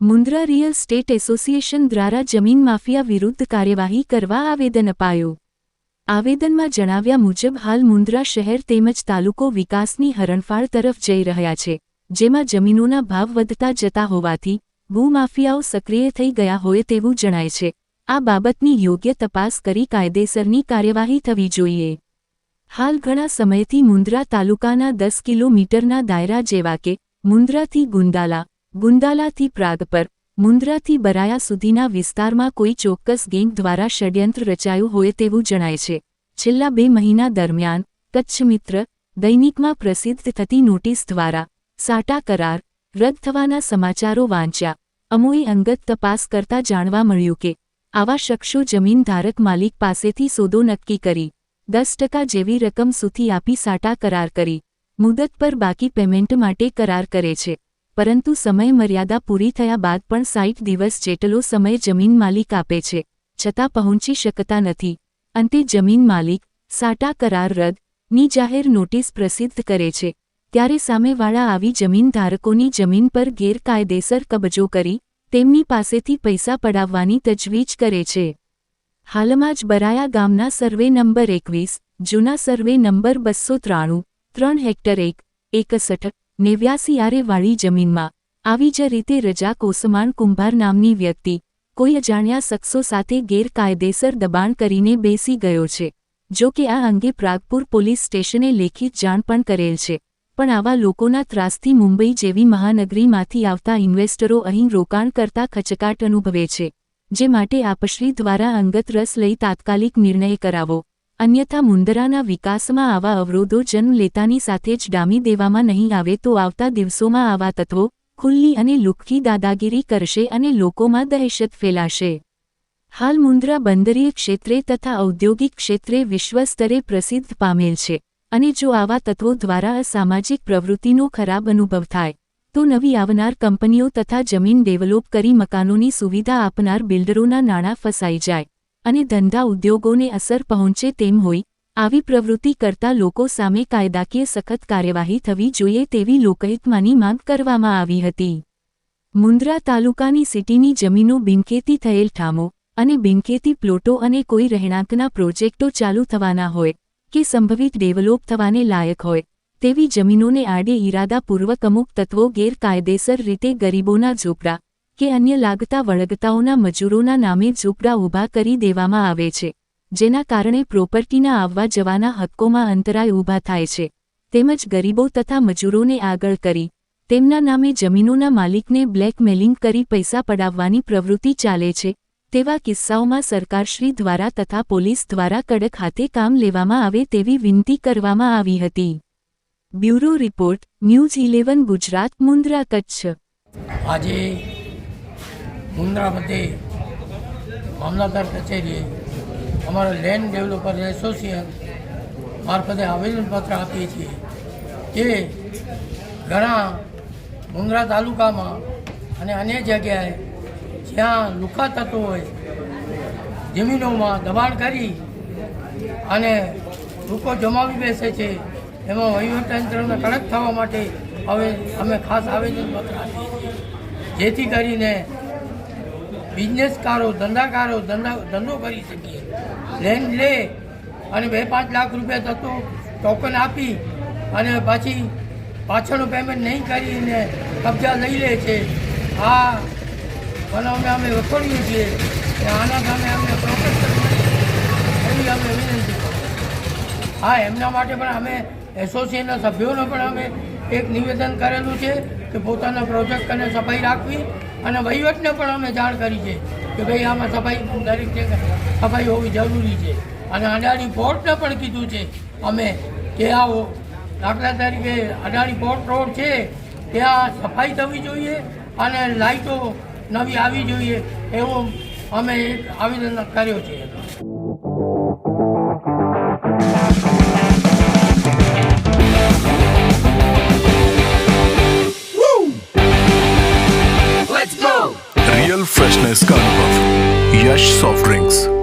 Mundra real state association દ્વારા જમીન mafia વિરુદ્ધ કાર્યવાહી કરવા આવેદન અપાયું. આવેદનમાં જણાવ્યા મુજબ હાલ મુન્દ્રા શહેર તેમજ તાલુકો વિકાસની હરણફાળ તરફ જઈ રહ્યા છે, જેમાં જમીનોના ભાવ વધતા જતા હોવાથી ભૂમાફિયાઓ સક્રિય થઈ ગયા હોય તેવું જણાય છે. આ બાબતની યોગ્ય તપાસ કરી કાયદેસરની કાર્યવાહી થવી જોઈએ. હાલ ઘણા સમયથી મુન્દ્રા તાલુકાના દસ કિલોમીટરના દાયરા જેવા કે મુન્દ્રાથી ગુંદાલા, ગુંદાલાથી પ્રાગપર મુન્દ્રાથી બરાયા સુધીના વિસ્તારમાં કોઈ ચોક્કસ ગેંગ દ્વારા ષડયંત્ર રચાયું હોય તેવું જણાય છે. છેલ્લા બે મહિના દરમિયાન કચ્છ મિત્ર દૈનિકમાં પ્રસિદ્ધ થતી નોટિસ દ્વારા સાટા કરાર રદ થવાના સમાચારો વાંચ્યા. અમોએ અંગત તપાસ કરતા જાણવા મળ્યું કે આવા શખ્સો જમીન ધારક માલિક પાસેથી સોદો નક્કી કરી, દસ ટકા જેવી રકમ સુધી આપી સાટા કરાર કરી, મુદત પર બાકી પેમેન્ટ માટે કરાર કરે છે. પરંતુ સમય મર્યાદા પૂરી થયા બાદ પણ સાઠ દિવસ જેટલો સમય જમીન માલિક આપે છે, છતાં પહોંચી શકતા નથી. અંતે જમીન માલિક, સાટા કરાર રદ, ની જાહેર નોટિસ પ્રસિદ્ધ કરે છે. ત્યારે સામેવાળા આવી જમીન ધારકોની જમીન પર ગેરકાયદેસર કબજો કરી તેમની પાસેથી પૈસા પડાવવાની તજવીજ કરે છે. હાલમાં જ બરાયા ગામના સર્વે નંબર એકવીસ, જૂના સર્વે નંબર બસો ત્રાણું, ત્રણ હેક્ટર એક, એકસઠ, નેવ્યાસી આરેવાળી જમીનમાં આવી જ રીતે રજા કોસમાણ કુંભાર નામની વ્યક્તિ, કોઈ અજાણ્યા શખ્સો સાથે ગેરકાયદેસર દબાણ કરીને બેસી ગયો છે. જો કે આ અંગે પ્રાગપુર પોલીસ સ્ટેશને લેખિત જાણ પણ કરેલ છે. પણ આવા લોકોના ત્રાસથી મુંબઈ જેવી મહાનગરીમાંથી આવતા ઇન્વેસ્ટરો અહીં રોકાણ કરતા ખચકાટ અનુભવે છે, જે માટે આપશ્રી દ્વારા અંગત રસ લઈ તાત્કાલિક નિર્ણય કરાવો. અન્યથા મુંદરાના વિકાસમાં આવા અવરોધો જન્મ લેતાની સાથે જ ડામી દેવામાં નહીં આવે તો આવતા દિવસોમાં આવા તત્વો ખુલ્લી અને લુખ્ખી દાદાગીરી કરશે અને લોકોમાં દહેશત ફેલાશે. હાલ મુંદ્રા બંદરીય ક્ષેત્રે તથા ઔદ્યોગિક ક્ષેત્રે વિશ્વ સ્તરે પ્રસિદ્ધ પામેલ છે. અને જો આવા તત્વો દ્વારા અસામાજિક પ્રવૃત્તિનો ખરાબ અનુભવ થાય, તો નવી આવનાર કંપનીઓ તથા જમીન ડેવલોપ કરી મકાનોની સુવિધા આપનાર બિલ્ડરોના નાણાં ફસાઈ જાય, અને ધંધા ઉદ્યોગોને અસર પહોંચે તેમ હોય, આવી પ્રવૃત્તિ કરતા લોકો સામે કાયદાકીય સખત કાર્યવાહી થવી જોઈએ તેવી લોકહિતમાંની માંગ કરવામાં આવી હતી. મુન્દ્રા તાલુકાની સિટીની જમીનો બિનખેતી થયેલ ઠામો અને બિનખેતી પ્લોટો અને કોઈ રહેણાંકના પ્રોજેક્ટો ચાલુ થવાના હોય કે સંભવિત ડેવલોપ થવાને લાયક હોય, તેવી જમીનોને આડે ઇરાદાપૂર્વક અમુક તત્વો ગેરકાયદેસર રીતે ગરીબોના ઝૂંપડા કે અન્ય લાગતા વળગતાઓના મજૂરોના નામે ઝૂંપડા ઊભા કરી દેવામાં આવે છે, જેના કારણે પ્રોપર્ટીના આવવા જવાના હક્કોમાં અંતરાય ઊભા થાય છે. તેમજ ગરીબો તથા મજૂરોને આગળ કરી, તેમના નામે જમીનોના માલિકને બ્લેકમેલિંગ કરી પૈસા પડાવવાની પ્રવૃત્તિ ચાલે છે તેવા કિસ્સાઓમાં સરકારશ્રી દ્વારા તથા પોલીસ દ્વારા કડક હાથે કામ લેવામાં આવે તેવી વિનંતી કરવામાં આવી હતી. Bureau report, news eleven, Gujarat, Mundra, Kutch. આજે મુન્દ્રા મધ્યે મામલતદાર કચેરીએ અમારા લેન્ડ ડેવલપર એસોસિએશન મારફતે આવેદનપત્ર આપીએ છીએ કે ઘણા મુન્દ્રા તાલુકામાં અને અન્ય જગ્યાએ જ્યાં લુકા થતો હોય. જમીનોમાં દબાણ કરી અને લોકો જમાવી બેસે છે. એમાં વહીવટતંત્રને કડક થવા માટે હવે અમે ખાસ આવેદનપત્ર આપીએ છીએ જેથી કરીને બિઝનેસકારો, ધંધાકારો ધંધા, ધંધો કરી શકીએ. લેન્ડ લે અને બે પાંચ લાખ રૂપિયા થતો ટોકન આપી અને પછી પાછળનું પેમેન્ટ નહીં કરીને કબજા લઈ લે છે. આ બનાવને અમે અમે વખોડીએ છીએ કે આના સામે અમને પ્રોટેસ્ટ એવી અમે વિનંતી હા, એમના માટે પણ અમે એસોસિએશનના સભ્યોને પણ અમે એક નિવેદન કરેલું છે કે પોતાના પ્રોજેક્ટ અને સફાઈ રાખવી અને વહીવટને પણ અમે જાણ કરી છે કે ભાઈ આમાં સફાઈ દરેક સફાઈ હોવી જરૂરી છે. અને અડાણી પોર્ટને પણ કીધું છે, અમે કે આવો, દાખલા તરીકે અડાણી પોર્ટ રોડ છે, ત્યાં સફાઈ થવી જોઈએ અને લાઇટો નવી આવી જોઈએ એવો અમે આવેદન કર્યો છે Yash Soft Drinks.